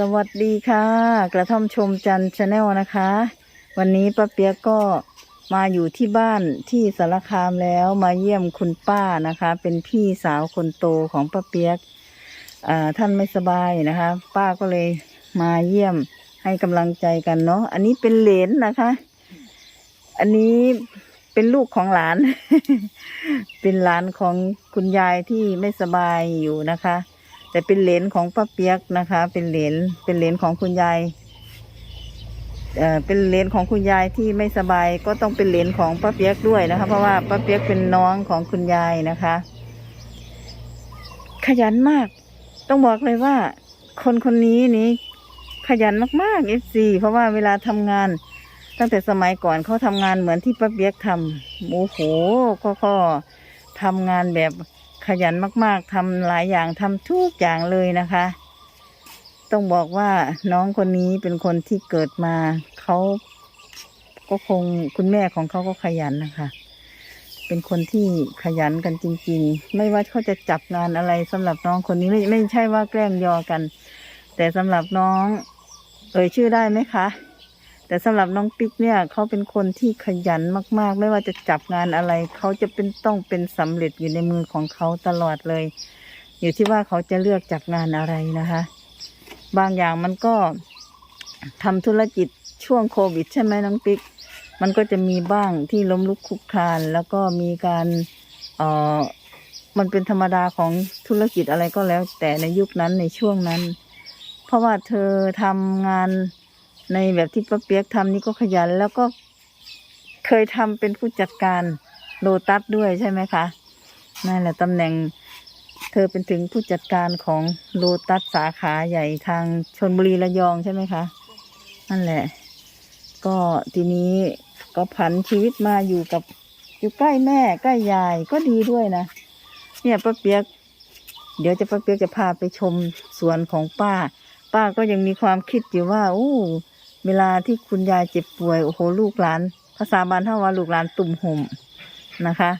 สวัสดีค่ะ กระท่อมชมจันชาแนลนะคะ วันนี้ป้าเปียกก็มาอยู่ที่บ้านที่สารคามแล้วมาเยี่ยมคุณป้านะคะ เป็นพี่สาวคนโตของป้าเปียกท่านไม่สบายนะคะ ป้าก็เลยมาเยี่ยมให้กำลังใจกันเนาะอันนี้เป็นเหลนนะคะ อันนี้เป็นลูกของหลาน เป็นหลานของคุณยายที่ไม่สบายอยู่นะคะ แต่เป็นเหลนของป้าเปียกนะคะ เป็นเหลนเป็นเหลนของคุณยายเอ่อเป็นเหลนของคุณยายที่ไม่สบายก็ต้องเป็นเหลนของป้าเปียกด้วยนะคะ เพราะว่าป้าเปียกเป็นน้องของคุณยายนะคะ ขยันมาก ต้องบอกเลยว่า คนคนนี้นี่ขยันมากๆเอฟซีเพราะว่าเวลาทำงาน ตั้งแต่สมัยก่อนเขาทำงานเหมือนที่ป้าเปียกทำโอ้โหก็ก็ทำงานแบบ ขยันมากๆทำหลายอย่างทำทุกอย่างเลยนะคะ ต้องบอกว่าน้องคนนี้เป็นคนที่เกิดมาเขาก็คงคุณแม่ของเขาก็ขยันนะคะ เป็นคนที่ขยันกันจริง ๆ ไม่ว่าเขาจะจับงานอะไรสำหรับน้องคนนี้ไม่ไม่ใช่ว่าแกล้งยอกัน แต่สำหรับน้อง เอ่ยชื่อได้ไหมคะ แต่สำหรับน้องปิ๊กเนี่ยเขาเป็นคนที่ขยันมาก ๆ ไม่ว่าจะจับงานอะไรเขาจะเป็นต้องเป็นสำเร็จอยู่ในมือของเขาตลอดเลย อยู่ที่ว่าเขาจะเลือกจับงานอะไรนะคะ บางอย่างมันก็ทำธุรกิจช่วงโควิด ใช่ไหมน้องปิ๊ก มันก็จะมีบ้างที่ล้มลุกคลุกคลาน แล้วก็มีการเอ่อมันเป็นธรรมดาของธุรกิจอะไรก็แล้ว แต่ในยุคนั้นในช่วงนั้น เพราะว่าเธอทำงาน ในแบบที่ป้าเปียกทำนี่ก็ขยัน แล้วก็เคยทำเป็นผู้จัดการโลตัสด้วยใช่ไหมคะนั่นแหละตำแหน่งเธอเป็นถึงผู้จัดการของโลตัสสาขาใหญ่ทางชนบุรีระยองใช่ไหมคะ นั่นแหละ ก็ทีนี้ก็ผันชีวิตมาอยู่กับอยู่ใกล้แม่ใกล้ยายก็ดีด้วยนะ เนี่ยป้าเปียก เดี๋ยวจะป้าเปียกจะพาไปชมสวนของป้า ป้าก็ยังมีความคิดอยู่ว่าโอ้ เวลาที่คุณยายเจ็บป่วยโอ้โหลูกหลาน ภาษาบ้านเท่าว่าลูกหลานตุ่มห่มนะคะ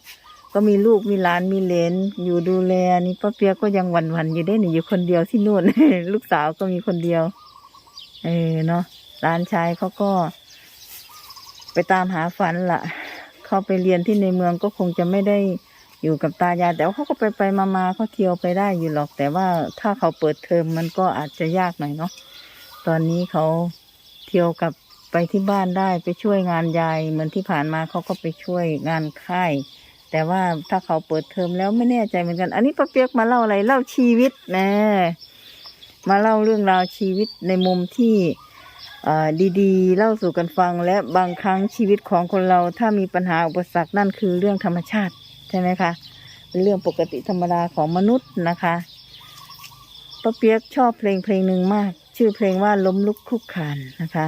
ก็มีลูกมีหลานมีเลนอยู่ดูแลนี่ป้าเปียก็ยังหวั่นๆอยู่ได้หนี่อยู่คนเดียวที่นู่น ลูกสาวก็มีคนเดียว เออเนาะหลานชายเขาก็ ไปตามหาฝันละ่ะ เขาไปเรียนที่ในเมืองก็คงจะไม่ได้อยู่กับตายายแต่ว่าเขาก็ไปไปมามาเขาเที่ยวไปได้อยู่หรอก แต่ว่าถ้าเขาเปิดเทอมมันก็อาจจะยากหน่อยเนาะตอนนี้เขา เที่ยวกับไปที่บ้านได้ไปช่วยงานยาย เหมือนที่ผ่านมาเขาก็ไปช่วยงานค่ายแต่ว่าถ้าเขาเปิดเทอมแล้วไม่แน่ใจเหมือนกัน อันนี้ป้าเปียกมาเล่าอะไรเล่าชีวิตนะมาเล่าเรื่องราวชีวิตในมุมที่ดีๆ เล่าสู่กันฟัง และบางครั้งชีวิตของคนเราถ้ามีปัญหาอุปสรรคนั่นคือเรื่องธรรมชาติใช่ไหมคะเป็นเรื่องปกติธรรมดาของมนุษย์นะคะป้าเปียกชอบเพลงเพลงหนึ่งมาก ชื่อเพลงว่าล้มลุกคุกคานนะคะ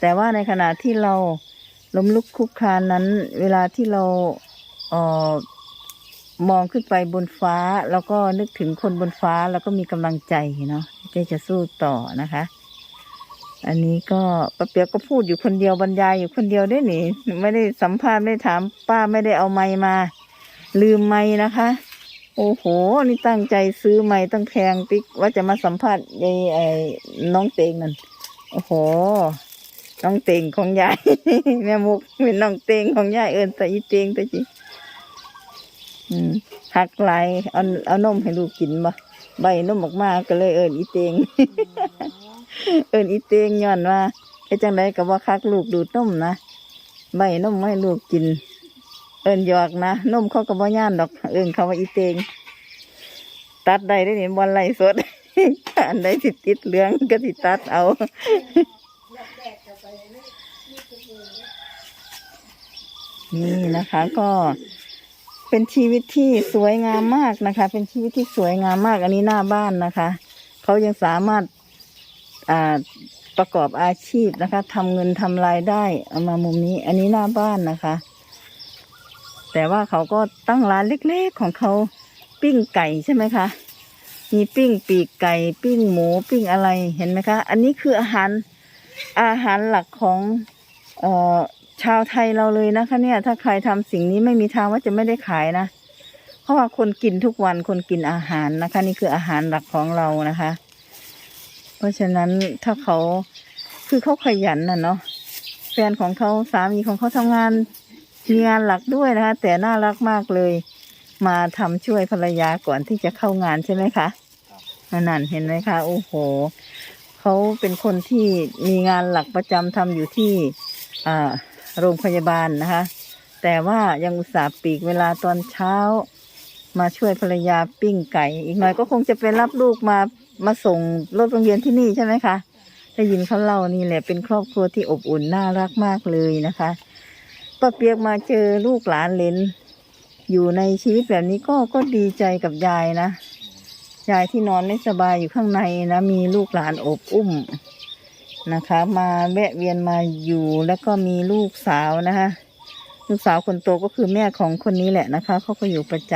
แต่ว่าในขณะที่เราล้มลุกคุกคานนั้น เวลาที่เราเอ่อมองขึ้นไปบนฟ้า แล้วก็นึกถึงคนบนฟ้าแล้วก็มีกำลังใจเนาะที่จะสู้ต่อนะคะ อันนี้ก็ป้าเปียกก็พูดอยู่คนเดียวบรรยายอยู่คนเดียวได้หนิไม่ได้สัมภาษณ์ไม่ได้ถามป้าไม่ได้เอาไม้มา ลืมไม้นะคะ โอ้โห นี่ตั้งใจซื้อไม้ตั้งแพงปิ๊กว่าจะมาสัมภาษณ์ยายไอ้น้องเตงนั่น โอ้โห น้องเตงของยายแม่มุกเป็นน้องเตงของยายเอิญแต่อีเตงแต่จีอืมหักไหลายเอาเอานมให้ลูกกินบ่ใบนมออกมาก็เลยเอิญอีเตง เอิญอีเตงย้อนว่าไอ้จังไดก็ว่าคักลูกดูดนมนะใบนมไม่ให้ลูกกิน เอิญหยอกนะนมเขาก็บ่ย่านดอก เอิญเขาว่าอีเตง ตัดได้ได้เนี่ยบอลไหลสด อันใดสิติดเหลืองก็สิตัดเอานี่นะคะ ก็เป็นชีวิตที่สวยงามมากนะคะ เป็นชีวิตที่สวยงามมาก อันนี้หน้าบ้านนะคะ เขายังสามารถอ่าประกอบอาชีพนะคะทำเงินทำรายได้เอามามุมนี้ อันนี้หน้าบ้านนะคะ แต่ว่าเขาก็ตั้งร้านเล็กๆของเขาปิ้งไก่ใช่ไหมคะ มีปิ้งปีกไก่ปิ้งหมูปิ้งอะไรเห็นไหมคะ อันนี้คืออาหารอาหารหลักของเอ่อชาวไทยเราเลยนะคะ เนี่ย ถ้าใครทำสิ่งนี้ไม่มีทางว่าจะไม่ได้ขายนะ เพราะว่าคนกินทุกวันคนกินอาหารนะคะ นี่คืออาหารหลักของเรานะคะ เพราะฉะนั้นถ้าเขาคือเขาขยันน่ะเนาะแฟนของเขาสามีของเขาทำงาน มีงานหลักด้วยนะคะ แต่น่ารักมากเลย มาทำช่วยภรรยาก่อนที่จะเข้างานใช่ไหมคะนั่นเห็นไหมคะโอ้โหเขาเป็นคนที่มีงานหลักประจำทำอยู่ที่โรงพยาบาลนะคะ แต่ว่ายังอุตส่าห์ปีกเวลาตอนเช้า มาช่วยภรรยาปิ้งไก่ อีกหน่อยก็คงจะไปรับลูกมามาส่งรถโรงเรียนที่นี่ใช่ไหมคะได้ยินเขาเล่านี่แหละเป็นครอบครัวที่อบอุ่นน่ารักมากเลยนะคะ ป้าเปียกมาเจอลูกหลานเลนอยู่ในชีวิตแบบนี้ก็ก็ดีใจกับยายนะยายที่นอนไม่สบายอยู่ข้างในนะมีลูกหลานอบอุ้มนะคะ มาแวะเวียนมาอยู่แล้วก็มีลูกสาวนะคะลูกสาวคนโตก็คือแม่ของคนนี้แหละนะคะเขาก็อยู่ประจ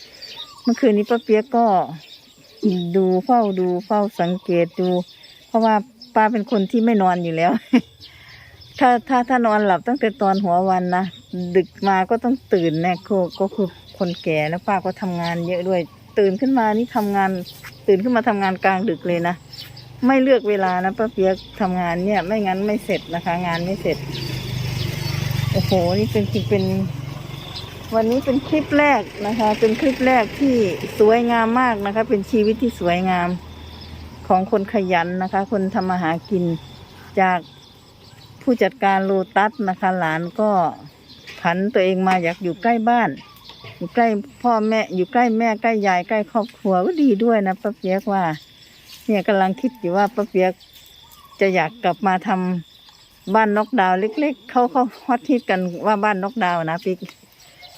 ำเมื่อคืนนี้ป้าเปียกก็ดูเฝ้าดูเฝ้าสังเกตดู เพราะว่าป้าเป็นคนที่ไม่นอนอยู่แล้ว ถ้าถ้าถ้านอนหลับตั้งแต่ตอนหัววันนะดึกมาก็ต้องตื่นน่ก็ก็คือคนแก่แล้วป้าก็ทำงานเยอะด้วย ตื่นขึ้นมานี่ทำงาน ตื่นขึ้นมาทำงานกลางดึกเลยนะไม่เลือกเวลานะป้าเปียกทำงานเนี่ย ไม่งั้นไม่เสร็จนะคะ งานไม่เสร็จโอ้โหนี่เป็นจริงเป็น วันนี้เป็นคลิปแรกนะคะ เป็นคลิปแรกที่สวยงามมากนะคะ เป็นชีวิตที่สวยงามของคนขยันนะคะ คนทำมาหากินจาก ผู้จัดการโลตัสนะคะ หลานก็ผันตัวเองมาอยากอยู่ใกล้บ้าน อยู่ใกล้พ่อแม่อยู่ใกล้แม่ใกล้ยายใกล้ครอบครัวก็ดีด้วยนะป้าเปียกว่า เนี่ยกำลังคิดอยู่ว่าป้าเปียกจะอยากกลับมาทำบ้านนกดาวเล็ก ๆเขาเขาฮอตฮิตกันว่าบ้านนกดาวนะปิ๊ก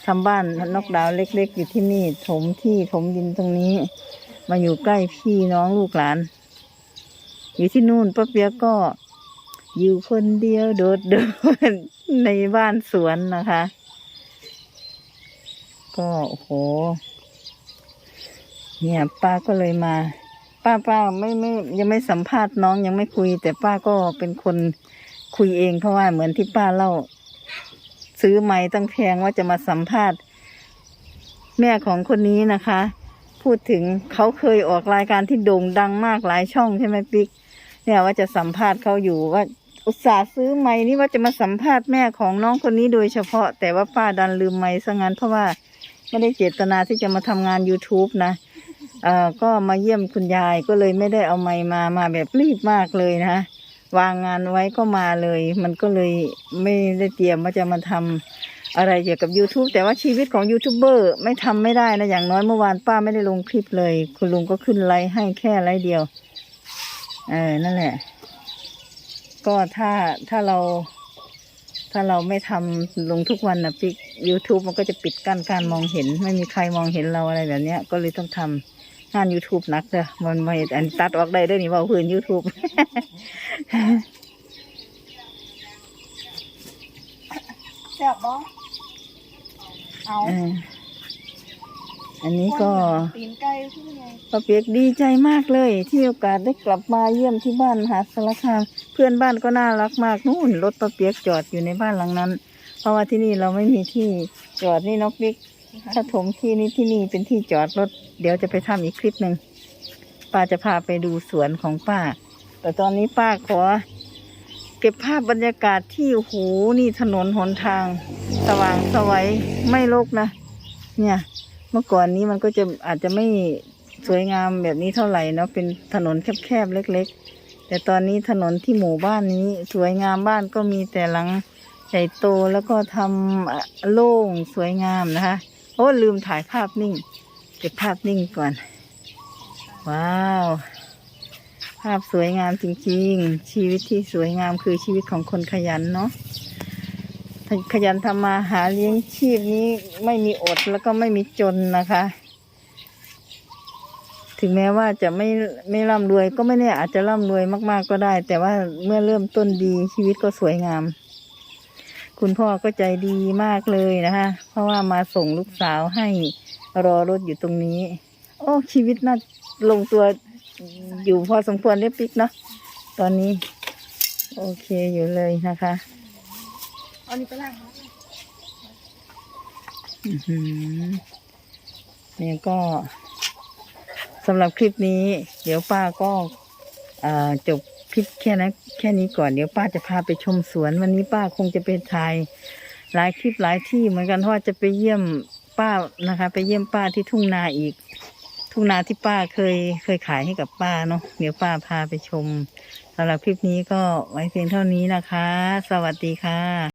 ทำบ้านนกดาวเล็ก ๆ อยู่ที่นี่ ถมที่ถมดินตรงนี้ มาอยู่ใกล้พี่น้องลูกหลาน อยู่ที่นู่นป้าเปียกก็ อยู่คนเดียวโดดเดินในบ้านสวนนะคะ ก็โอ้โห เนี่ยป้าก็เลยมา ป้าป้าไม่ไม่ยังไม่สัมภาษณ์น้องยังไม่คุย แต่ป้าก็เป็นคนคุยเองเพราะว่าเหมือนที่ป้าเล่า ซื้อไม้ตั้งแพงว่าจะมาสัมภาษณ์ แม่ของคนนี้นะคะ พูดถึงเขาเคยออกรายการที่โด่งดังมากหลายช่องใช่ไหมปิ๊กเนี่ยว่าจะสัมภาษณ์เขาอยู่ว่า อุตส่าห์ซื้อไม้นี่ว่าจะมาสัมภาษณ์แม่ของน้องคนนี้โดยเฉพาะ แต่ว่าป้าดันลืมไม้ซะงั้นเพราะว่าไม่ได้เจตนาที่จะมาทำงาน youtube นะเอ่อก็มาเยี่ยมคุณยายก็เลยไม่ได้เอาไม้มามาแบบรีบมากเลยนะวางงานไว้ก็มาเลย มันก็เลยไม่ได้เตรียมว่าจะมาทำอะไรเกี่ยวกับ YouTube แต่ว่าชีวิตของยูทูบเบอร์ไม่ทำไม่ได้นะอย่างน้อยเมื่อวานป้าไม่ได้ลงคลิปเลย คุณลุงก็ขึ้นไลฟ์ให้แค่ไลฟ์เดียว เออนั่นแหละ ก็ถ้าถ้าเรา ถ้าเราไม่ทำลงทุกวันนะปิก YouTube มันก็จะปิดกั้นการมองเห็น ไม่มีใครมองเห็นเราอะไรแบบเนี้ย ก็เลยต้องทำงาน YouTube หนักเด้อมันไม่อันตัดออกได้เด้วยนี่เว่าพื้น YouTube แซ่บบ่เอาเอออันนี้ก็ตีนไก่คือไงป้าเปียกดีใจมากเลย ที่โอกาสได้กลับมาเยี่ยมที่บ้านมหาสารคามเพื่อนบ้านก็น่ารักมากนู่นรถป้าเปียกจอดอยู่ในบ้านหลังนั้น เพราะว่าที่นี่เราไม่มีที่จอดนี่นกบิ๊กถ้าถมที่นี่ที่นี่เป็นที่จอดรถ เดี๋ยวจะไปทำอีกคลิปหนึ่งป้าจะพาไปดูสวนของป้า แต่ตอนนี้ป้าขอ เก็บภาพบรรยากาศที่โอ้โหนี่ถนนหนทาง สว่างสวัยไม่รกนะ เนี่ย เมื่อก่อนนี้มันก็จะอาจจะไม่สวยงามแบบนี้เท่าไหร่เนาะเป็นถนนแคบๆเล็ก ๆ แต่ตอนนี้ถนนที่หมู่บ้านนี้สวยงามบ้านก็มีแต่หลังใหญ่โตแล้วก็ทำโล่งสวยงามนะคะโอ้ลืมถ่ายภาพนิ่งเก็บภาพนิ่งก่อน ว้าว ภาพสวยงามจริงๆ ชีวิตที่สวยงามคือชีวิตของคนขยันเนาะ ขยันทำมาหาเลี้ยงชีพนี้ไม่มีอดแล้วก็ไม่มีจนนะคะ ถึงแม้ว่าจะไม่ไม่ร่ำรวยก็ไม่แน่อาจจะร่ำรวยมาก ๆก็ได้ แต่ว่าเมื่อเริ่มต้นดีชีวิตก็สวยงาม คุณพ่อก็ใจดีมากเลยนะคะ เพราะว่ามาส่งลูกสาวให้รอรถอยู่ตรงนี้ โอ้ชีวิตน่าลงตัวอยู่พอสมควรเรียบปิกเนาะตอนนี้ โอเคอยู่เลยนะคะ เอานี่ไปล้างนะอื้อหือเนี่ยก็สำหรับคลิปนี้ เดี๋ยวป้าก็เอ่อจบคลิปแค่นั้นแค่นี้ก่อนเดี๋ยวป้าจะพาไปชมสวน วันนี้ป้าคงจะไปถ่ายหลายคลิปหลายที่เหมือนกันเพราะว่าจะไปเยี่ยมป้านะคะ ไปเยี่ยมป้าที่ทุ่งนาอีก ทุ่งนาที่ป้าเคยเคยขายให้กับป้าเนาะเดี๋ยวป้าพาไปชมสำหรับคลิปนี้ก็ไว้เพียงเท่านี้นะคะ สวัสดีค่ะ